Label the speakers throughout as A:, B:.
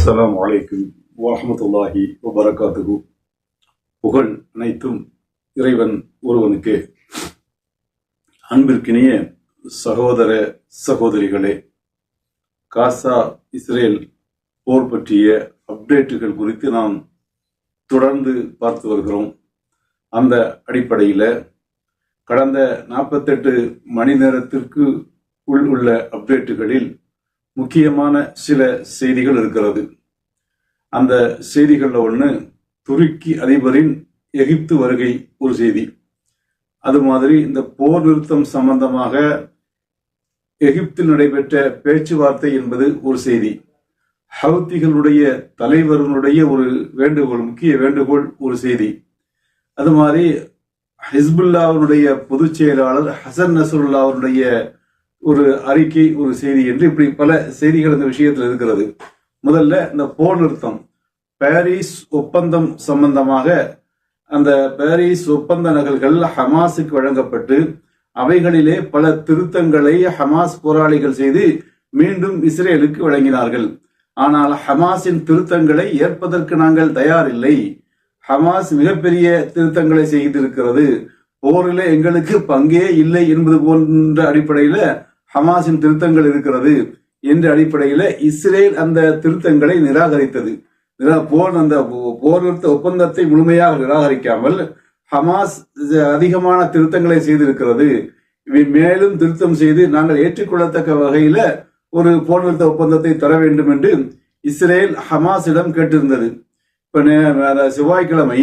A: அஸ்லாம் வலைக்கும் வாஹமத்துல்லாஹி வபரகாத்துஹு. புகழ் அனைத்தும் இறைவன் ஒருவனுக்கு. அன்பிற்கினிய சகோதர சகோதரிகளே காசா இஸ்ரேல் போர் பற்றிய அப்டேட்டுகள் குறித்து நாம் தொடர்ந்து பார்த்து வருகிறோம். அந்த அடிப்படையில் கடந்த நாற்பத்தெட்டு மணி நேரத்திற்கு உள் உள்ள அப்டேட்டுகளில் முக்கியமான சில செய்திகள் இருக்கிறது. அந்த செய்திகளில் ஒன்று துருக்கி அதிபரின் எகிப்து வருகை ஒரு செய்தி. அது மாதிரி இந்த போர் நிறுத்தம் சம்பந்தமாக எகிப்தில் நடைபெற்ற பேச்சுவார்த்தை என்பது ஒரு செய்தி. ஹவுத்திகளுடைய தலைவர்களுடைய ஒரு வேண்டுகோள் முக்கிய வேண்டுகோள் ஒரு செய்தி. அது மாதிரி ஹிஸ்புல்லாவுடைய பொதுச் செயலாளர் ஹசன் நசருல்லாவுடைய ஒரு அறிக்கை ஒரு செய்தி என்று இப்படி பல செய்திகள் இந்த விஷயத்தில் இருக்கிறது. முதல்ல இந்த போர் நிறுத்தம். பாரிஸ் ஒப்பந்தம் சம்பந்தமாக அந்த பாரிஸ் ஒப்பந்த நகல்கள் ஹமாஸுக்கு வழங்கப்பட்டு அவைகளிலே பல திருத்தங்களை ஹமாஸ் போராளிகள் செய்து மீண்டும் இஸ்ரேலுக்கு வழங்கினார்கள். ஆனால் ஹமாஸின் திருத்தங்களை ஏற்பதற்கு நாங்கள் தயாரில்லை. ஹமாஸ் மிகப்பெரிய திருத்தங்களை செய்திருக்கிறது. போரில எங்களுக்கு பங்கே இல்லை என்பது போன்ற அடிப்படையில ஹமாஸின் திருத்தங்கள் இருக்கிறது என்ற அடிப்படையில இஸ்ரேல் அந்த திருத்தங்களை நிராகரித்தது. போர் அந்த போர் நிறுத்த ஒப்பந்தத்தை முழுமையாக நிராகரிக்காமல் ஹமாஸ் அதிகமான திருத்தங்களை செய்திருக்கிறது. இவை மேலும் திருத்தம் செய்து நாங்கள் ஏற்றுக்கொள்ளத்தக்க வகையில ஒரு போர் நிறுத்த ஒப்பந்தத்தை தர வேண்டும் என்று இஸ்ரேல் ஹமாஸிடம் கேட்டிருந்தது. இப்ப செவ்வாய்க்கிழமை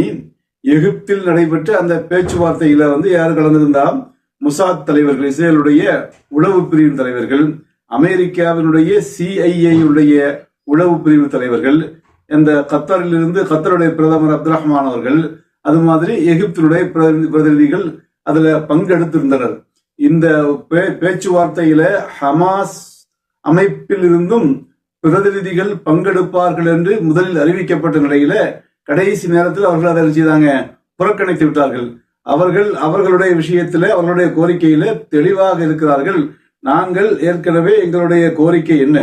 A: எகிப்தில் நடைபெற்ற அந்த பேச்சுவார்த்தையில வந்து யார் கலந்திருந்தா முசாத் தலைவர்கள் இஸ்ரேலுடைய உளவு பிரிவு தலைவர்கள் அமெரிக்காவினுடைய சிஐஏ உடைய உளவு பிரிவு தலைவர்கள் இந்த கத்தரிலிருந்து கத்தருடைய பிரதமர் அப்துல் ரஹ்மான் அவர்கள் அது மாதிரி எகிப்தினுடைய பிரதிநிதிகள் அதுல பங்கெடுத்திருந்தனர். இந்த பே- பேச்சுவார்த்தையில ஹமாஸ் அமைப்பில் இருந்தும் பிரதிநிதிகள் பங்கெடுப்பார்கள் என்று முதலில் அறிவிக்கப்பட்ட நிலையில கடைசி நேரத்தில் அவர்கள் அதை செய்தாங்க? புறக்கணித்து விட்டார்கள். அவர்கள் அவர்களுடைய விஷயத்தில் அவர்களுடைய கோரிக்கையில தெளிவாக இருக்கிறார்கள். நாங்கள் ஏற்கனவே எங்களுடைய கோரிக்கை என்ன?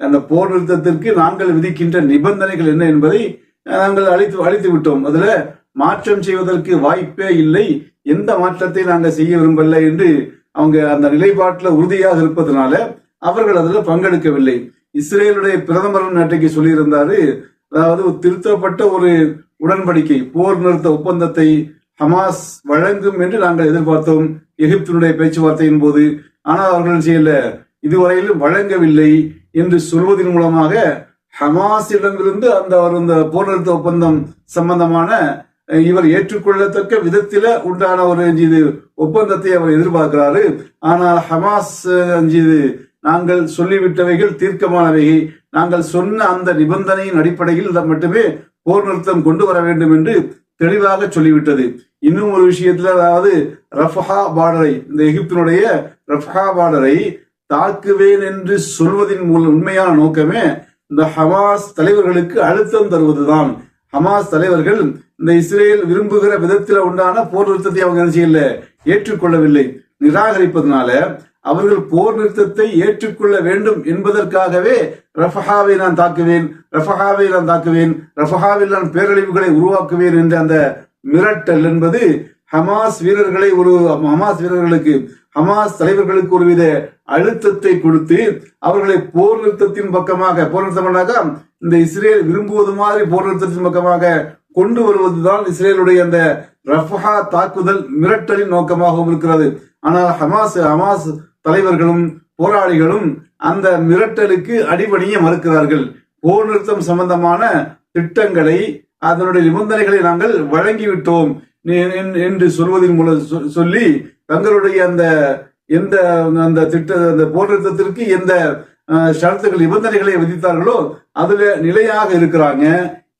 A: அந்த போர் நிறுத்தத்திற்கு நாங்கள் விதிக்கின்ற நிபந்தனைகள் என்ன என்பதை நாங்கள் அழித்து அழித்து விட்டோம். அதுல மாற்றம் செய்வதற்கு வாய்ப்பே இல்லை. எந்த மாற்றத்தை நாங்கள் செய்ய விரும்பல என்று அவங்க அந்த நிலைப்பாட்டில் உறுதியாக இருப்பதனால அவர்கள் அதில் பங்கெடுக்கவில்லை. இஸ்ரேலுடைய பிரதமர் நேற்றைக்கு சொல்லியிருந்தாரு? அதாவது ஒரு திருத்தப்பட்ட ஒரு உடன்படிக்கை போர் நிறுத்த ஒப்பந்தத்தை ஹமாஸ் வழங்கும் என்று நாங்கள் எதிர்பார்த்தோம். எகிப்தினுடைய பேச்சுவார்த்தையின் போது ஆனால் அவர்கள் செய்யல? இதுவரையிலும் வழங்கவில்லை என்று சொல்வதன் மூலமாக ஹமாஸிடமிருந்து அந்த அவர் இந்த போர் நிறுத்த ஒப்பந்தம் சம்பந்தமான இவர் ஏற்றுக்கொள்ளத்தக்க விதத்தில உண்டான ஒரு இது ஒப்பந்தத்தை அவர் எதிர்பார்க்கிறாரு. ஆனால் ஹமாஸ் இது நாங்கள் சொல்லிவிட்டவைகள் தீர்க்கமானவைகள் நாங்கள் சொன்ன அந்த நிபந்தனையின் அடிப்படையில் மட்டுமே போர் நிறுத்தம் கொண்டு வர வேண்டும் என்று தெளிவாக சொல்லிவிட்டது. இன்னும் ஒரு விஷயத்துல அதாவது ரஃபஹா பார்டரை இந்த எகிப்தினுடைய ரஃபஹா பார்டரை தாக்குவேன் என்று சொல்வதின் மூலம் உண்மையான நோக்கமே இந்த ஹமாஸ் தலைவர்களுக்கு அழுத்தம் தருவதுதான். ஹமாஸ் தலைவர்கள் இந்த இஸ்ரேல் விரும்புகிற விதத்தில் உண்டான போர் நிறுத்தத்தை அவங்க என்ன செய்யல? ஏற்றுக்கொள்ளவில்லை. நிராகரிப்பதனால அவர்கள் போர் நிறுத்தத்தை ஏற்றுக்கொள்ள வேண்டும் என்பதற்காகவே ரஃபஹாவை நான் தாக்குவேன் ரஃபஹாவை நான் தாக்குவேன் ரஃபஹாவில் நான் பேரழிவுகளை உருவாக்குவேன் என்ற அந்த மிரட்டல் என்பது ஹமாஸ் வீரர்களை ஒரு ஹமாஸ் வீரர்களுக்கு ஹமாஸ் தலைவர்களுக்கு ஒருவித அழுத்தத்தை கொடுத்து அவர்களை போர் நிறுத்தத்தின் பக்கமாக போர் நிறுத்தம்னாக்கா இந்த இஸ்ரேல் விரும்புவது மாதிரி போர் நிறுத்தத்தின் பக்கமாக கொண்டு வருவதுதான் இஸ்ரேலுடைய அந்த ரஃபஹா தாக்குதல் மிரட்டலின் நோக்கமாகவும் இருக்கிறது. ஆனால் ஹமாஸ் ஹமாஸ் தலைவர்களும் போராளிகளும் அந்த மிரட்டலுக்கு அடிபணிய மறுக்கிறார்கள். போர் நிறுத்தம் சம்பந்தமான திட்டங்களை அதனுடைய நிபந்தனைகளை நாங்கள் வழங்கிவிட்டோம். என்று சொல்வதன் மூலம் சொ- சொல்லி தங்களுடைய அந்த எந்த அந்த திட்ட அந்த போர் நிறுத்தத்திற்கு எந்த அஹ், ஷரத்துகள் நிபந்தனைகளை விதித்தார்களோ அதுல நிலையாக இருக்கிறாங்க.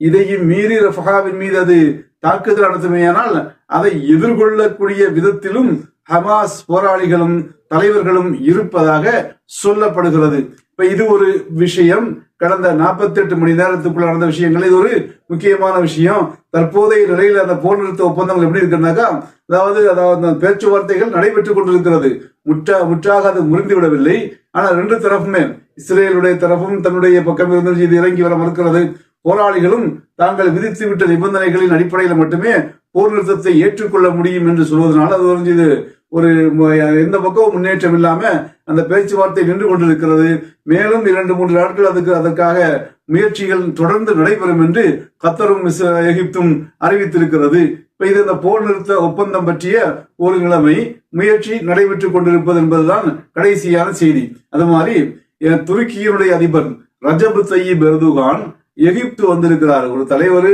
A: இதையும் மீறி ரஃபஹாவின் மீது அது தாக்குதல் நடத்துமையானால் அதை எதிர்கொள்ளக்கூடிய விதத்திலும் ஹமாஸ் போராளிகளும் தலைவர்களும் இருப்பதாக சொல்லப்படுகிறது. இப்ப இது ஒரு விஷயம். கடந்த 48 மணி நேரத்துக்குள்ள நடந்த விஷயங்கள். இது ஒரு முக்கியமான விஷயம். தற்போதைய நிலையில் அந்த போர் நிறுத்த ஒப்பந்தங்கள் எப்படி இருக்குன்னாக்கா அதாவது அதாவது அந்த பேச்சுவார்த்தைகள் நடைபெற்றுக் கொண்டிருக்கிறது. முற்றா முற்றாக அது முறிந்து விடவில்லை ஆனால் ரெண்டு தரப்புமே இஸ்ரேலுடைய தரப்பும் தன்னுடைய பக்கம் இருந்து இது இறங்கி வர மறுக்கிறது. போராளிகளும் தாங்கள் விதித்துவிட்ட நிபந்தனைகளின் அடிப்படையில் மட்டுமே போர் நிறுத்தத்தை ஏற்றுக்கொள்ள முடியும் என்று சொல்வதனால் அது வந்து இது ஒரு எந்த பக்கம் முன்னேற்றம் இல்லாம அந்த பேச்சுவார்த்தை நின்று கொண்டிருக்கிறது. மேலும் இரண்டு மூன்று நாட்கள் அதுக்கு அதற்காக முயற்சிகள் தொடர்ந்து நடைபெறும் என்று கத்தரும் எகிப்தும் அறிவித்திருக்கிறது. இப்ப இது இந்த போர் நிறுத்த ஒப்பந்தம் பற்றிய ஒரு நிலைமை. முயற்சி நடைபெற்றுக் கொண்டிருப்பது என்பதுதான் கடைசியான செய்தி. அது மாதிரி துருக்கியினுடைய அதிபர் ரஜபு தய்யிப் எர்துகான் எகிப்து வந்திருக்கிறார். ஒரு தலைவர்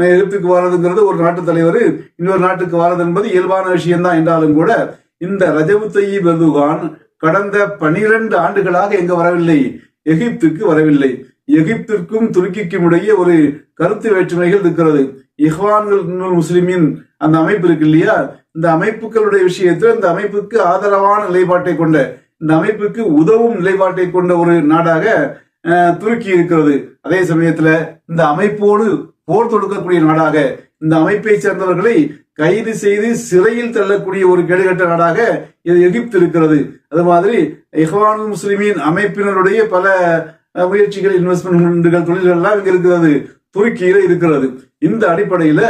A: எகிப்துக்கு வாரதுங்கிறது ஒரு நாட்டு தலைவர் இன்னொரு நாட்டுக்கு வாரது என்பது இயல்பான விஷயம்தான் என்றாலும் கூட இந்த ரஜப் தய்யிப் எர்துகான் கடந்த பனிரெண்டு ஆண்டுகளாக எங்க வரவில்லை? எகிப்துக்கு வரவில்லை. எகிப்திற்கும் துருக்கிக்கும் இடையே ஒரு கருத்து வேற்றுமைகள் இருக்கிறது. இஹ்வான்கள் முஸ்லிமின் அந்த அமைப்பு இருக்கு இல்லையா? இந்த அமைப்புகளுடைய விஷயத்தில் இந்த அமைப்புக்கு ஆதரவான நிலைப்பாட்டை கொண்ட இந்த அமைப்புக்கு உதவும் நிலைப்பாட்டை கொண்ட ஒரு நாடாக துருக்கி இருக்கிறது. அதே சமயத்துல இந்த அமைப்போடு போர் தொடுக்கக்கூடிய நாடாக இந்த அமைப்பை சேர்ந்தவர்களை கைது செய்து சிறையில் தள்ளக்கூடிய ஒரு கெடுகட்ட நாடாக இது எகிப்து இருக்கிறது. அது மாதிரி இஹ்வானுல் முஸ்லிமின் அமைப்பினருடைய பல முயற்சிகள் இன்வெஸ்ட்மெண்ட் தொழில்கள் எல்லாம் இங்க இருக்கிறது. துருக்கியில இருக்கிறது. இந்த அடிப்படையில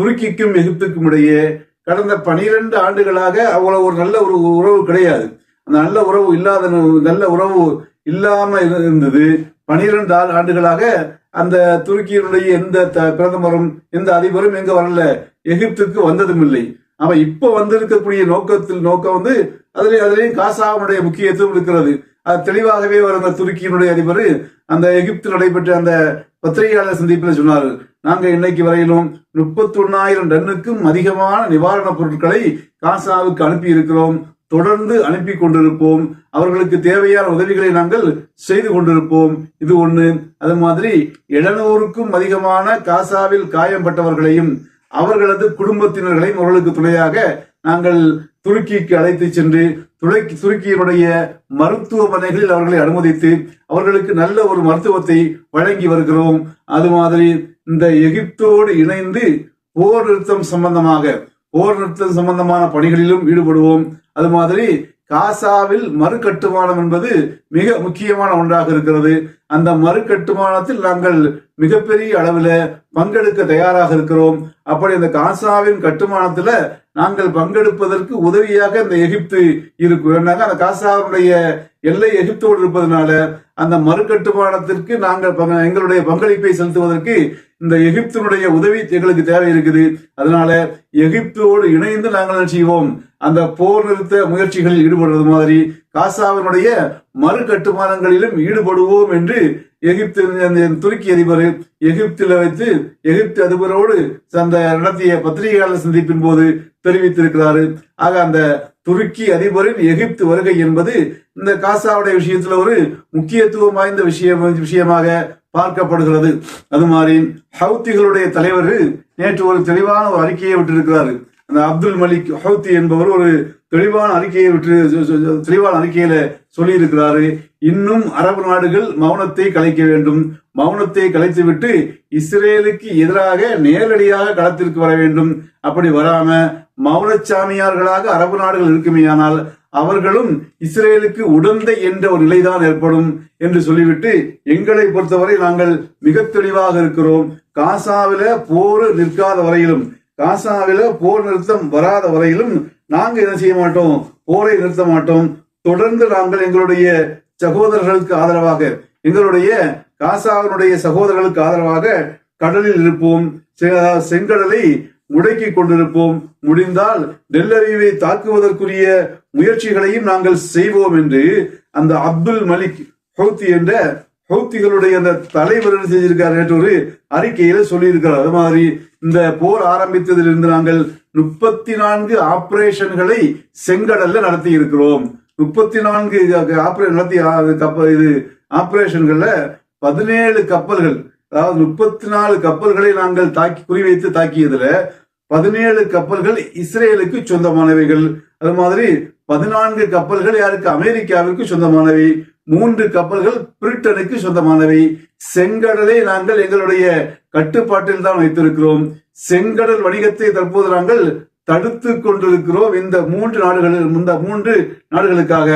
A: துருக்கிக்கும் எகிப்துக்கும் இடையே கடந்த பனிரெண்டு ஆண்டுகளாக அவ்வளவு ஒரு நல்ல ஒரு உறவு கிடையாது. அந்த நல்ல உறவு இல்லாத நல்ல உறவு இல்லாம இருந்தது. பனிரெண்டு ஆண்டுகளாக அந்த துருக்கியினுடைய எந்த த- பிரதமரும் எந்த அதிபரும் எங்க வரல? எகிப்துக்கு வந்ததும் இல்லை. அவ இப்ப வந்திருக்கக்கூடிய நோக்கத்தில் நோக்கம் வந்து அதுல அதுலயும் காசாவுடைய முக்கியத்துவம் இருக்கிறது. அது தெளிவாகவே வரும். அந்த துருக்கியினுடைய அதிபர் அந்த எகிப்து நடைபெற்ற அந்த பத்திரிகையாளர் சந்திப்பில் சொன்னார் நாங்க இன்னைக்கு வரையிலும் முப்பத்தி ஒன்னாயிரம் டன்னுக்கும் அதிகமான நிவாரணப் பொருட்களை காசாவுக்கு அனுப்பி இருக்கிறோம் தொடர்ந்து அனுப்பி கொண்டிருப்போம். அவர்களுக்கு தேவையான உதவிகளை நாங்கள் செய்து கொண்டிருப்போம். இது ஒண்ணு. அது மாதிரி எழுநூறுக்கும் அதிகமான காசாவில் காயம்பட்டவர்களையும் அவர்களது குடும்பத்தினர்களையும் அவர்களுக்கு துணையாக நாங்கள் துருக்கிக்கு அழைத்து சென்று துருக்கி துருக்கியினுடைய மருத்துவமனைகளில் அவர்களை அனுமதித்து அவர்களுக்கு நல்ல ஒரு மருத்துவத்தை வழங்கி வருகிறோம். அது மாதிரி இந்த எகிப்தோடு இணைந்து போர் நிறுத்தம் சம்பந்தமாக போர் நிறுத்தம் சம்பந்தமான பணிகளிலும் ஈடுபடுவோம். அது மாதிரி காசாவில் மறுகட்டுமானம் என்பது மிக முக்கியமான ஒன்றாக இருக்கிறது. அந்த மறுகட்டுமானத்தில் நாங்கள் மிகப்பெரிய அளவில் பங்கெடுக்க தயாராக இருக்கிறோம். அப்படி அந்த காசாவின் கட்டுமானத்துல நாங்கள் பங்கெடுப்பதற்கு உதவியாக இந்த எகிப்து இருக்கும். ஏன்னாக்க அந்த காசாவுடைய எல்லை எகிப்தோடு இருப்பதனால அந்த மறுகட்டுமானத்திற்கு நாங்கள் எங்களுடைய பங்களிப்பை செலுத்துவதற்கு இந்த எகிப்தினுடைய உதவி எங்களுக்கு தேவை இருக்குது அதனால எகிப்தோடு இணைந்து நாங்கள் என்ன செய்வோம்? அந்த போர் நிறுத்த முயற்சிகளில் ஈடுபடுறது மாதிரி காசாவினுடைய மறு கட்டுமானங்களிலும் ஈடுபடுவோம் என்று எகிப்து அந்த துருக்கி அதிபர் எகிப்தில் வைத்து எகிப்து அதிபரோடு அந்த நடத்திய பத்திரிகையாளர் சந்திப்பின் போது தெரிவித்திருக்கிறாரு. ஆக அந்த துருக்கி அதிபரின் எகிப்து வருகை என்பது இந்த காசாவுடைய விஷயத்துல ஒரு முக்கியத்துவம் வாய்ந்த விஷயம் விஷயமாக பார்க்கப்படுகிறது. அது மாதிரி ஹவுத்திகளுடைய தலைவர் நேற்று ஒரு தெளிவான ஒரு அறிக்கையை விட்டிருக்கிறார் அந்த அப்துல் மலிக் ஹவுத்தி என்பவர் ஒரு தெளிவான அறிக்கையை விட்டு தெளிவான அறிக்கையில சொல்லி இருக்கிறாரு இன்னும் அரபு நாடுகள் மௌனத்தை கலைக்க வேண்டும். மௌனத்தை கலைத்துவிட்டு இஸ்ரேலுக்கு எதிராக நேரடியாக களத்திற்கு வர வேண்டும். அப்படி வராம மௌனச்சாமியார்களாக அரபு நாடுகள் இருக்குமேயானால் அவர்களும் இஸ்ரேலுக்கு உடந்தை என்ற ஒரு நிலைதான் ஏற்படும் என்று சொல்லிவிட்டு எங்களை பொறுத்தவரை நாங்கள் மிக தெளிவாக இருக்கிறோம். காசாவில போர் நிற்காத வரையிலும் காசாவில போர் நிறுத்தம் வராத வரையிலும் நாங்க என்ன செய்ய மாட்டோம். போரை நிறுத்த மாட்டோம். தொடர்ந்து நாங்கள் எங்களுடைய சகோதரர்களுக்கு ஆதரவாக எங்களுடைய காசாவினுடைய சகோதரர்களுக்கு ஆதரவாக கடலில் இருப்போம். செ- செங்கடலை முடக்கி கொண்டிருப்போம். முடிந்தால் டெல்லரிவை தாக்குவதற்குரிய முயற்சிகளையும் நாங்கள் செய்வோம் என்று அந்த அப்துல் மலிக் ஹவுத்தி என்ற ஹவுத்திகளுடைய அந்த தலைவர் என்ன செஞ்சிருக்கார் நேற்று ஒரு அறிக்கையில சொல்லியிருக்கிறார். அது மாதிரி இந்த போர் ஆரம்பித்ததிலிருந்து நாங்கள் முப்பத்தி நான்கு ஆபரேஷன்களை செங்கடல்ல நடத்தி இருக்கிறோம் முப்பத்தி நான்கு ஆபரேஷன் நடத்தி ஆ- கப்ப- இது ஆபரேஷன்கள்ல பதினேழு கப்பல்கள் அதாவது முப்பத்தி நாலு கப்பல்களை நாங்கள் தாக்கி குறிவைத்து தாக்கியதுல பதினேழு கப்பல்கள் இஸ்ரேலுக்கு சொந்தமானவைகள். அது மாதிரி பதினான்கு கப்பல்கள் யாருக்கு? அமெரிக்காவிற்கு சொந்தமானவை. மூன்று கப்பல்கள் பிரிட்டனுக்கு சொந்தமானவை. செங்கடலை நாங்கள் எங்களுடைய கட்டுப்பாட்டில் தான் வைத்திருக்கிறோம். செங்கடல் வணிகத்தை தற்போது நாங்கள் தடுத்து கொண்டிருக்கிறோம் இந்த மூன்று நாடுகளில் இந்த மூன்று நாடுகளுக்காக.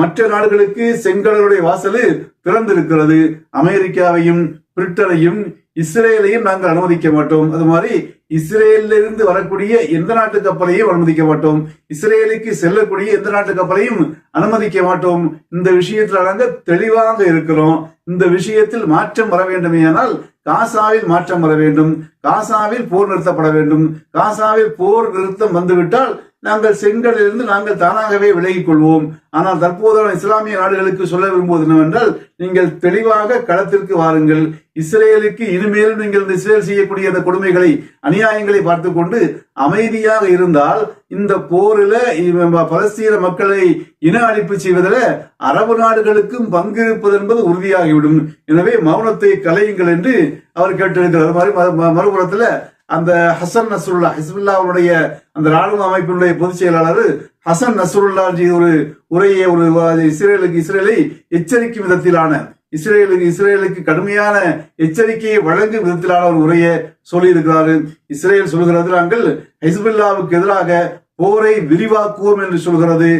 A: மற்ற நாடுகளுக்கு செங்கடலுடைய வாசல் திறந்திருக்கிறது. அமெரிக்காவையும் பிரிட்டனையும் இஸ்ரேலையும் நாங்கள் அனுமதிக்க மாட்டோம். அது மாதிரி இஸ்ரேலிருந்து வரக்கூடிய எந்த நாட்டு கப்பலையும் அனுமதிக்க மாட்டோம். இஸ்ரேலுக்கு செல்லக்கூடிய எந்த நாட்டு கப்பலையும் அனுமதிக்க மாட்டோம். இந்த விஷயத்தில் நாங்கள் தெளிவாக இருக்கிறோம். இந்த விஷயத்தில் மாற்றம் வர வேண்டுமேயானால் காசாவில் மாற்றம் வர வேண்டும். காசாவில் போர் நிறுத்தப்பட வேண்டும். காசாவில் போர் நிறுத்தம் வந்துவிட்டால் நாங்கள் செங்கலிலிருந்து நாங்கள் தானாகவே விலகிக் கொள்வோம். ஆனால் தற்போதான இஸ்லாமிய நாடுகளுக்கு சொல்ல விரும்புவது என்னவென்றால் நீங்கள் தெளிவாக களத்திற்கு வாருங்கள். இஸ்ரேலுக்கு இனிமேலும் நீங்கள் இந்த இஸ்ரேல் செய்யக்கூடிய அந்த கொடுமைகளை அநியாயங்களை பார்த்து கொண்டு அமைதியாக இருந்தால் இந்த போரில இவ- பலஸ்தீன மக்களை இன அழிப்பு செய்வதில் அரபு நாடுகளுக்கும் பங்கு இருப்பது என்பது உறுதியாகிவிடும். எனவே மௌனத்தை கலையுங்கள் என்று அவர் கேட்டிருக்கிறார். அது மாதிரி மறு- மறுபுறத்துல அந்த ஹசன் நசுருல்லா ஹிஸ்புல்லாவுடைய அந்த ராணுவ அமைப்பினுடைய பொதுச் செயலாளர் ஹசன் நசுருல்லா ஒரு உரையை ஒரு இஸ்ரேலுக்கு இஸ்ரேலை எச்சரிக்கும் விதத்திலான இஸ்ரேலுக்கு இஸ்ரேலுக்கு கடுமையான எச்சரிக்கையை வழங்கும் விதத்திலான ஒரு உரையை சொல்லியிருக்கிறாரு. இஸ்ரேல் சொல்கிறது நாங்கள் ஹிஸ்புல்லாவுக்கு எதிராக போரை விரிவாக்குவோம் என்று சொல்கிறது.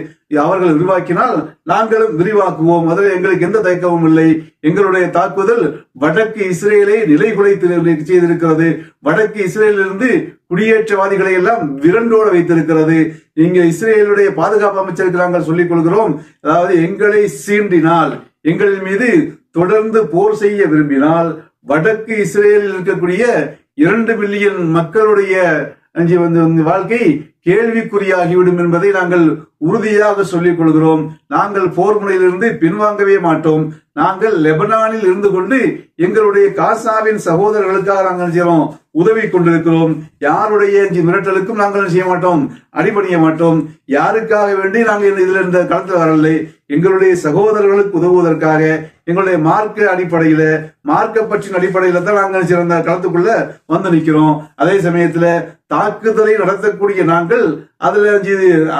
A: அவர்கள் விரிவாக்கினால் நாங்களும் விரிவாக்குவோம். அதில் எங்களுக்கு எந்த தயக்கமும் இல்லை. எங்களுடைய தாக்குதல் வடக்கு இஸ்ரேலை நிலைகுலைத்து செய்திருக்கிறது. வடக்கு இஸ்ரேலிலிருந்து குடியேற்றவாதிகளை எல்லாம் விரண்டோட வைத்திருக்கிறது. இங்க இஸ்ரேலுடைய பாதுகாப்பு அமைச்சருக்கு நாங்கள் சொல்லிக் கொள்கிறோம். அதாவது எங்களை சீண்டினால் எங்களின் மீது தொடர்ந்து போர் செய்ய விரும்பினால் வடக்கு இஸ்ரேலில் இருக்கக்கூடிய இரண்டு பில்லியன் மக்களுடைய வந்து வாழ்க்கை கேள்விக்குறியாகிவிடும் என்பதை நாங்கள் உறுதியாக சொல்லிக் கொள்கிறோம். நாங்கள் போர் முனையிலிருந்து பின்வாங்கவே மாட்டோம். நாங்கள் லெபனானில் இருந்து கொண்டு எங்களுடைய காசாவின் சகோதரர்களுக்காக நாங்கள் செய்யறோம்? செய்கிறோம் உதவி கொண்டிருக்கிறோம். யாருடைய மிரட்டலுக்கும் நாங்கள் செய்ய மாட்டோம்? அடிபணிய மாட்டோம். யாருக்காக வேண்டி நாங்கள் இதில் இந்த களத்தில் வரவில்லை. எங்களுடைய சகோதரர்களுக்கு உதவுவதற்காக எங்களுடைய மார்க்க அடிப்படையில மார்க்க பற்றின அடிப்படையில தான் நாங்கள் சிறந்த களத்துக்குள்ள வந்து நிற்கிறோம் அதே சமயத்துல தாக்குதலை நடத்தக்கூடிய நாங்கள் அதுல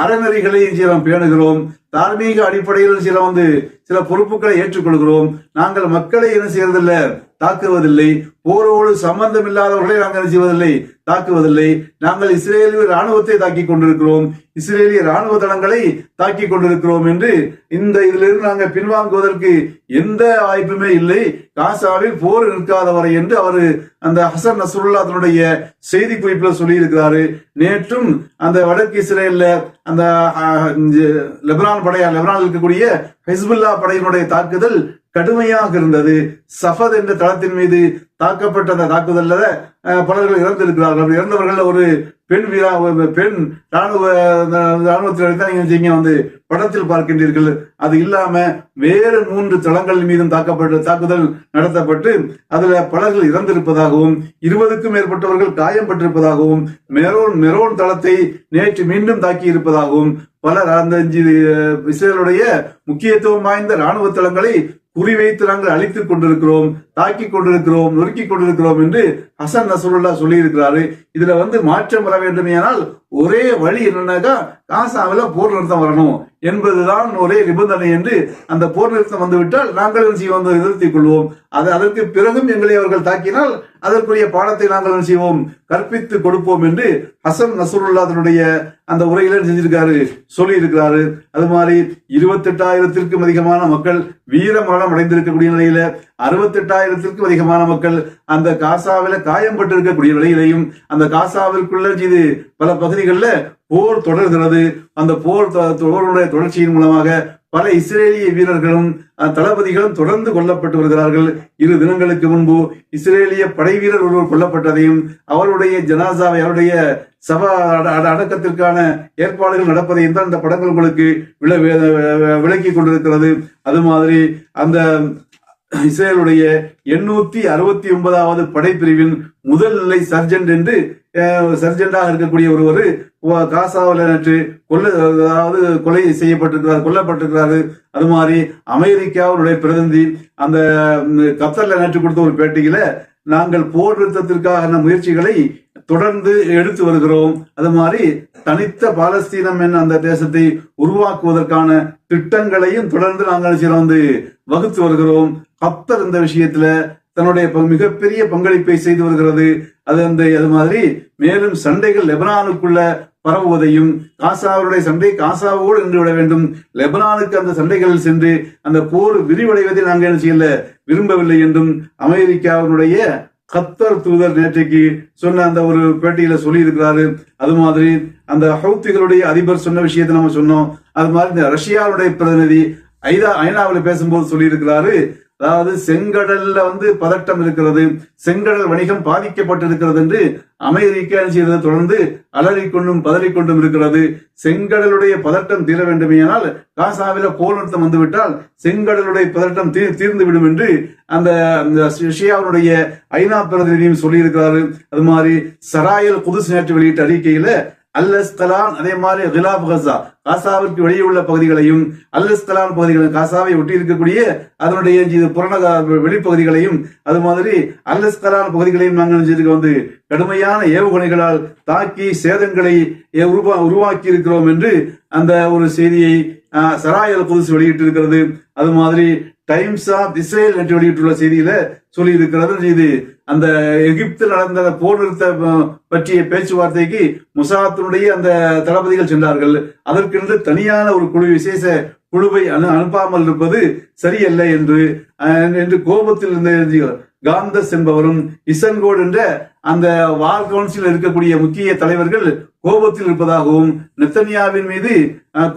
A: அறநெறிகளை பேணுகிறோம். தார்மீக அடிப்படையில் சில வந்து சில பொறுப்புகளை ஏற்றுக்கொள்கிறோம். நாங்கள் மக்களை என்ன செய்யறதில்லை? தாக்குவதில்லை. போரோடு சம்பந்தம் இல்லாதவர்களை நாங்கள் செய்வதில்லை தாக்குவதில்லை. நாங்கள் இஸ்ரேலிய ராணுவத்தை தாக்கி கொண்டிருக்கிறோம். இஸ்ரேலிய ராணுவ தளங்களை தாக்கி கொண்டிருக்கிறோம் என்று இந்த இதிலிருந்து நாங்கள் பின்வாங்குவதற்கு எந்த வாய்ப்புமே இல்லை. காசாவில் போர் நிற்காதவரை என்று அவர் அந்த ஹசன் நசுருல்லா தன்னுடைய செய்தி குறிப்பில் சொல்லியிருக்கிறாரு. நேற்றும் அந்த வடக்கு இஸ்ரேல்ல அந்த லெபனான் படையா லெபனான் இருக்கக்கூடிய ஹிஸ்புல்லா படையினுடைய தாக்குதல் கடுமையாக இருந்தது. சஃபத் என்ற தளத்தின் மீது தாக்கப்பட்ட அந்த தாக்குதல்ல பலர்கள் இறந்திருக்கிறார்கள். அப்படி இறந்தவர்கள் ஒரு பெண் வீரா பெண் ராணுவ ராணுவத்தினர் தான் நீங்க வந்து படத்தில் பார்க்கின்றீர்கள். அது இல்லாம வேறு மூன்று தளங்கள் மீதும் தாக்கப்பட்ட தாக்குதல் நடத்தப்பட்டு அதுல பலர்கள் இறந்திருப்பதாகவும் இருபதுக்கும் மேற்பட்டவர்கள் காயம்பட்டிருப்பதாகவும் மெரோன் மெரோன் தளத்தை நேற்று மீண்டும் தாக்கி இருப்பதாகவும் பலர் அந்த இஸ்ரேலுடைய முக்கியத்துவம் வாய்ந்த ராணுவ தளங்களை குறிவைத்து நாங்கள் அழித்துக் கொண்டிருக்கிறோம் தாக்கி கொண்டிருக்கிறோம் நொறுக்கி கொண்டிருக்கிறோம் என்று ஹசன் நசருல்லா சொல்லியிருக்கிறாரு. இதுல வந்து மாற்றம் வர வேண்டுமேயானால் ஒரே வழி என்னன்னாக்கா காசாவில் போர் நிறுத்தம் வரணும் என்பதுதான் ஒரே நிபந்தனை என்று அந்த போர் நிறுத்தம் வந்துவிட்டால் நாங்கள் செய்வோம் வந்து நிறுத்திக் கொள்வோம். அது அதற்கு பிறகும் எங்களை அவர்கள் தாக்கினால் அதற்குரிய பாடத்தை நாங்கள் செய்வோம்? கற்பித்து கொடுப்போம் என்று ஹசன் நசருல்லா தன்னுடைய அந்த உரையில செஞ்சிருக்காரு? சொல்லி இருக்கிறாரு அது மாதிரி இருபத்தெட்டாயிரத்திற்கும் அதிகமான மக்கள் வீர மரணம் அடைந்திருக்கக்கூடிய நிலையில அறுபத்தெட்டாயிரத்திற்கும் அதிகமான மக்கள் அந்த காசாவில காயம்பட்டிருக்கக்கூடிய நிலையிலையும் அந்த காசாவிற்குள்ள இது பல பகுதிகளில் போர் தொடர்கிறது. அந்த போர் போருடைய தொடர்ச்சியின் மூலமாக பல இஸ்ரேலிய வீரர்களும் தளபதிகளும் தொடர்ந்து கொல்லப்பட்டு வருகிறார்கள். இரு தினங்களுக்கு முன்பு இஸ்ரேலிய படை வீரர் ஒருவர் கொல்லப்பட்டதையும் அவருடைய ஜனாசாவை அவருடைய சபா அட- அட- அடக்கத்திற்கான ஏற்பாடுகள் நடப்பதையும் தான் இந்த படங்கள் உங்களுக்கு விள விளக்கி கொண்டிருக்கிறது. அது மாதிரி அந்த இஸ்ரேலுடைய எண்ணூத்தி அறுபத்தி ஒன்பதாவது படைப்பிரிவின் முதல் நிலை சர்ஜென்ட் என்று சர்ஜெண்டாக சர்ஜென்டாக இருக்கக்கூடிய ஒருவர் காசாவில் நேற்று கொல்ல அதாவது கொலை செய்யப்பட்டிருக்கிறார் கொல்லப்பட்டிருக்கிறாரு. அது மாதிரி அமெரிக்காவுடைய பிரதிநிதி அந்த கத்தரில் நேற்று கொடுத்த ஒரு பேட்டியில நாங்கள் போர் நிறுத்தத்திற்கான முயற்சிகளை தொடர்ந்து எடுத்து வருகிறோம். அது மாதிரி தனித்த பாலஸ்தீனம் என்ற அந்த தேசத்தை உருவாக்குவதற்கான திட்டங்களையும் தொடர்ந்து நாங்கள் சில வந்து வகுத்து வருகிறோம். கத்தர் இந்த விஷயத்துல தன்னுடைய ப- மிகப்பெரிய பங்களிப்பை செய்து வருகிறது. அது அந்த அது மாதிரி மேலும் சண்டைகள் லெபனானுக்குள்ள பரவுவதையும் காசாவுடைய சண்டை காசாவோடு நின்று விட வேண்டும். லெபனானுக்கு அந்த சண்டைகளில் சென்று அந்த போர் விரிவடைவதை நாங்கள் என்ன செய்யல விரும்பவில்லை என்றும் அமெரிக்காவினுடைய கத்தர் தூதர் நேற்றைக்கு சொன்ன அந்த ஒரு பேட்டியில சொல்லி இருக்கிறாரு அது மாதிரி அந்த ஹவுத்திகளுடைய அதிபர் சொன்ன விஷயத்தை நம்ம சொன்னோம். அது மாதிரி இந்த ரஷ்யாவுடைய பிரதிநிதி ஐதா ஐநாவில் பேசும்போது சொல்லியிருக்கிறாரு அதாவது செங்கடல்ல வந்து பதட்டம் இருக்கிறது செங்கடல் வணிகம் பாதிக்கப்பட்டிருக்கிறது என்று அமெரிக்கா செய்ததை? தொடர்ந்து அலறிக்கொண்டும் பதறிக்கொண்டும் இருக்கிறது. செங்கடலுடைய பதட்டம் தீர வேண்டுமேயானால் காசாவில போர் நிறுத்தம் வந்துவிட்டால் செங்கடலுடைய பதட்டம் தீ தீர்ந்து விடும் என்று அந்த அந்த ஐநா பிரதிநிதியும் சொல்லியிருக்கிறாரு. அது மாதிரி சராயல் புதுசு நேற்று வெளியிட்ட அறிக்கையில அல்லஸ்கலான் அதே மாதிரி கிலாப் கசா காசாவிற்கு வெளியே உள்ள பகுதிகளையும் அல்லஸ்கலான் பகுதிகளையும் காசாவை ஒட்டி இருக்கக்கூடிய அதனுடைய இது புறநக வெளிப்பகுதிகளையும் அது மாதிரி அல்லஸ்கலான் பகுதிகளையும் நாங்கள் வந்து கடுமையான ஏவுகணைகளால் தாக்கி சேதங்களை உருவா உருவாக்கி இருக்கிறோம் என்று அந்த ஒரு செய்தியை சராயல் புதுசு வெளியிட்டிருக்கிறது. அது மாதிரி டைம்ஸ் ஆஃப் இஸ்ரேல் என்று வெளியிட்டுள்ள செய்தியில சொல்லி இருக்கிறது இது அந்த எகிப்தில் நடந்த போர் நிறுத்த பற்றிய பேச்சுவார்த்தைக்கு முசாத்தினுடைய அந்த தளபதிகள் சென்றார்கள். அதற்கென்று தனியான ஒரு குழு விசேஷ குழுவை அனு அனுப்பாமல் இருப்பது சரியல்ல என்று அஹ், என்று கோபத்தில் இருந்த காந்தஸ் என்பவரும் இசன்கோட் என்ற அந்த வார் கவுன்சில் இருக்கக்கூடிய முக்கிய தலைவர்கள் கோபத்தில் இருப்பதாகவும் நெத்தனியாவின் மீது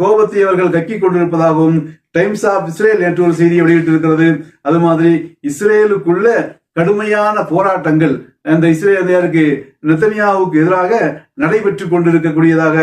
A: கோபத்தை அவர்கள் கக்கிக் கொண்டிருப்பதாகவும் டைம்ஸ் ஆஃப் இஸ்ரேல் என்று ஒரு செய்தியை வெளியிட்டிருக்கிறது. அது மாதிரி இஸ்ரேலுக்குள்ள கடுமையான போராட்டங்கள் அந்த இஸ்ரேலியருக்கு நெத்தனியாவுக்கு எதிராக நடைபெற்று கொண்டிருக்கக்கூடியதாக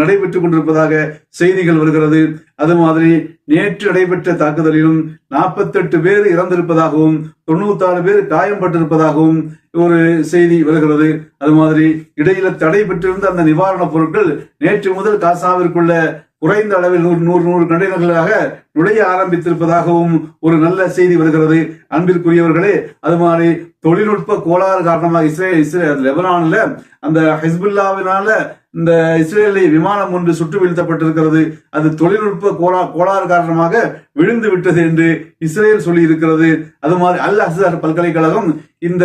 A: நடைபெற்று கொண்டிருப்பதாக செய்திகள் வருகிறது. அது மாதிரி நேற்று நடைபெற்ற தாக்குதலிலும் நாற்பத்தெட்டு பேர் இறந்திருப்பதாகவும் தொண்ணூத்தாறு பேர் காயம்பட்டிருப்பதாகவும் ஒரு செய்தி வருகிறது. அது மாதிரி இடையில தடை பெற்றிருந்த அந்த நிவாரணப் பொருட்கள் நேற்று முதல் காசாவிற்குள்ள குறைந்த அளவில் நூறு நூறு நூறு கண்டெய்னர்களாக நுழைய ஆரம்பித்திருப்பதாகவும் ஒரு நல்ல செய்தி வருகிறது. அன்பிற்குரியவர்களே அது மாதிரி தொழில்நுட்ப கோளாறு காரணமாக இஸ்ரேல் இஸ்ரேல் லெபனானில் அந்த ஹிஸ்புல்லாவினால இந்த இஸ்ரேலி விமானம் ஒன்று சுட்டு வீழ்த்தப்பட்டிருக்கிறது. அது தொழில்நுட்ப கோளா கோளாறு காரணமாக விழுந்து விட்டது என்று இஸ்ரேல் சொல்லி இருக்கிறது அது மாதிரி அல் அசர் பல்கலைக்கழகம் இந்த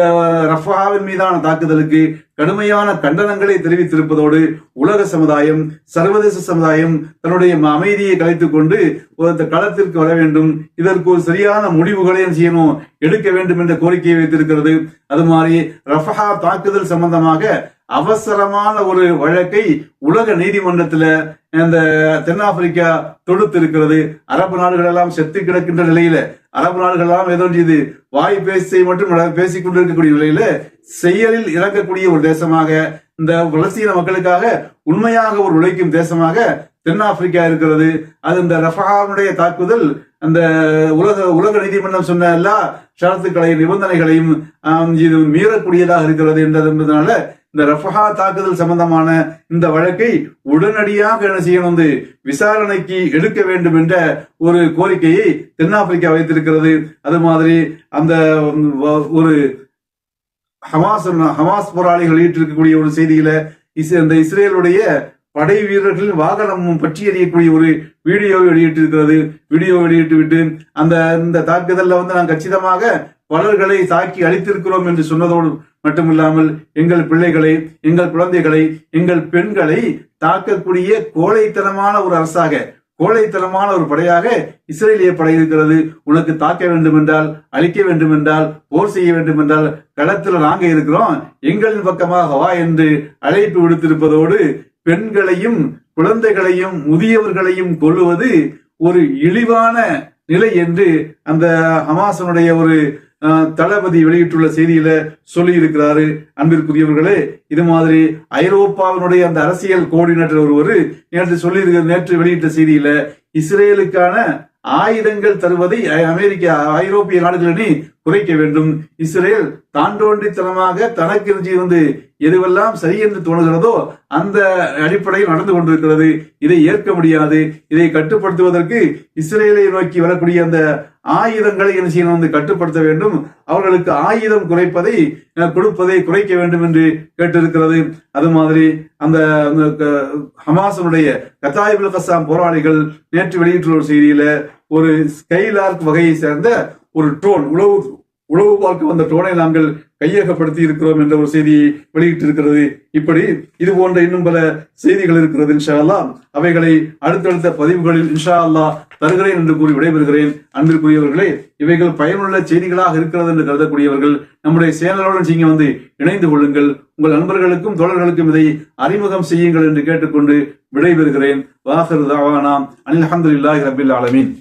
A: ரஃபாவின் மீதான தாக்குதலுக்கு கடுமையான கண்டனங்களை தெரிவித்திருப்பதோடு உலக சமுதாயம் சர்வதேச சமுதாயம் தன்னுடைய அமைதியை கலைத்துக் கொண்டு களத்திற்கு வர வேண்டும். இதற்கு ஒரு சரியான முடிவுகளையும் செய்யணும்? எடுக்க வேண்டும் என்ற கோரிக்கையை வைத்திருக்கிறது. அது மாதிரி ரஃபஹா தாக்குதல் சம்பந்தமாக அவசரமான ஒரு வழக்கை உலக நீதிமன்றத்துல இந்த தென்னாப்பிரிக்கா தொடுத்திருக்கிறது. அரபு நாடுகள் எல்லாம் செத்து கிடக்கின்ற நிலையில அரபு நாடுகள் எல்லாம் ஏதோ இது வாய் பேசி மட்டும் பேசிக் கொண்டிருக்கக்கூடிய நிலையில செயலில் இறங்கக்கூடிய ஒரு தேசமாக இந்த பலஸ்தீன மக்களுக்காக உண்மையாக ஒரு உழைக்கும் தேசமாக தென்னாப்பிரிக்கா இருக்கிறது. அது இந்த ரஃபாவுடைய தாக்குதல் அந்த உலக உலக நீதிமன்றம் சொன்ன எல்லா ஷரத்துக்களையும் நிபந்தனைகளையும் இது மீறக்கூடியதாக இருக்கிறது என்பதனால இந்த ரஃபஹா தாக்குதல் சம்பந்தமான இந்த வழக்கை உடனடியாக என்ன செய்யணும் வந்து விசாரணைக்கு எடுக்க வேண்டும் என்ற ஒரு கோரிக்கையை தென்னாப்பிரிக்கா வைத்திருக்கிறது. அது மாதிரி அந்த ஒரு ஹமாஸ் ஹமாஸ் போராளிகள் வெளியிட்டிருக்கக்கூடிய ஒரு செய்தியில இஸ் இந்த இஸ்ரேலுடைய படை வீரர்களின் வாகனம் பற்றி எறியக்கூடிய ஒரு வீடியோ வெளியிட்டிருக்கிறது. வீடியோ வெளியிட்டு விட்டு அந்த இந்த தாக்குதல்ல வந்து நாங்கள் கச்சிதமாக பலர்களை தாக்கி அழித்திருக்கிறோம் என்று சொன்னதோடு மட்டுமில்லாமல் எங்கள் பிள்ளைகளை எங்கள் குழந்தைகளை எங்கள் பெண்களை தாக்கக்கூடிய கோழைத்தனமான ஒரு அரசாக கோழைத்தனமான ஒரு படையாக இஸ்ரேலிய படை இருக்கிறது உனக்கு தாக்க வேண்டும் என்றால் அழிக்க வேண்டும் என்றால் போர் செய்ய வேண்டும் என்றால் களத்தில் நாங்க இருக்கிறோம். எங்களின் பக்கமாக வா என்று அழைப்பு விடுத்திருப்பதோடு பெண்களையும் குழந்தைகளையும் முதியவர்களையும் கொள்ளுவது ஒரு இழிவான நிலை என்று அந்த ஹமாசனுடைய ஒரு தளபதி வெளியிட்டுள்ள செய்தியில சொல்லி இருக்கிறாரு அன்பிற்குரியவர்களே இது மாதிரி ஐரோப்பாவினுடைய அந்த அரசியல் கோஆர்டினேட்டர் ஒருவர் நேற்று சொல்லி நேற்று வெளியிட்ட செய்தியில இஸ்ரேலுக்கான ஆயுதங்கள் தருவதை அமெரிக்கா ஐரோப்பிய நாடுகளினி குறைக்க வேண்டும். இஸ்ரேல் தாண்டோண்டித்தனமாக தனக்கு இருந்து வந்து எதுவெல்லாம் சரி என்று தோணுகிறதோ அந்த அடிப்படையில் நடந்து கொண்டிருக்கிறது. இதை ஏற்க முடியாது. இதை கட்டுப்படுத்துவதற்கு இஸ்ரேலை நோக்கி வரக்கூடிய அந்த ஆயுதங்களை என்ன செய்யணும் வந்து கட்டுப்படுத்த வேண்டும். அவர்களுக்கு ஆயுதம் குறைப்பதை கொடுப்பதை குறைக்க வேண்டும் என்று கேட்டிருக்கிறது. அது மாதிரி அந்த ஹமாசனுடைய க- கத்தாயிபுல் கசாம் போராளிகள் நேற்று வெளியிட்டுள்ள ஒரு செய்தியில ஒரு ஸ்கைலார்க் வகையை சேர்ந்த ஒரு ட்ரோன் உளவு உளவு பார்க்க வந்த ட்ரோனை நாங்கள் கையகப்படுத்தி இருக்கிறோம் என்ற ஒரு செய்தியை வெளியிட்டிருக்கிறது. இப்படி இது போன்ற இன்னும் பல செய்திகள் இருக்கிறது இன்ஷா அல்லாஹ் அவைகளை அடுத்தடுத்த பதிவுகளில் இன்ஷா அல்லாஹ் தருகிறேன் என்று கூறி விடைபெறுகிறேன். அன்பிற்குரியவர்களே இவைகள் பயனுள்ள செய்திகளாக இருக்கிறது என்று கருதக்கூடியவர்கள் நம்முடைய சேனலோடு நீங்க வந்து இணைந்து கொள்ளுங்கள். உங்கள் நண்பர்களுக்கும் தோழர்களுக்கும் இதை அறிமுகம் செய்யுங்கள் என்று கேட்டுக்கொண்டு விடைபெறுகிறேன். வாஹர் தாவானா. அனில் அஹமதுல்லாஹி ரபில் ஆலமீன்.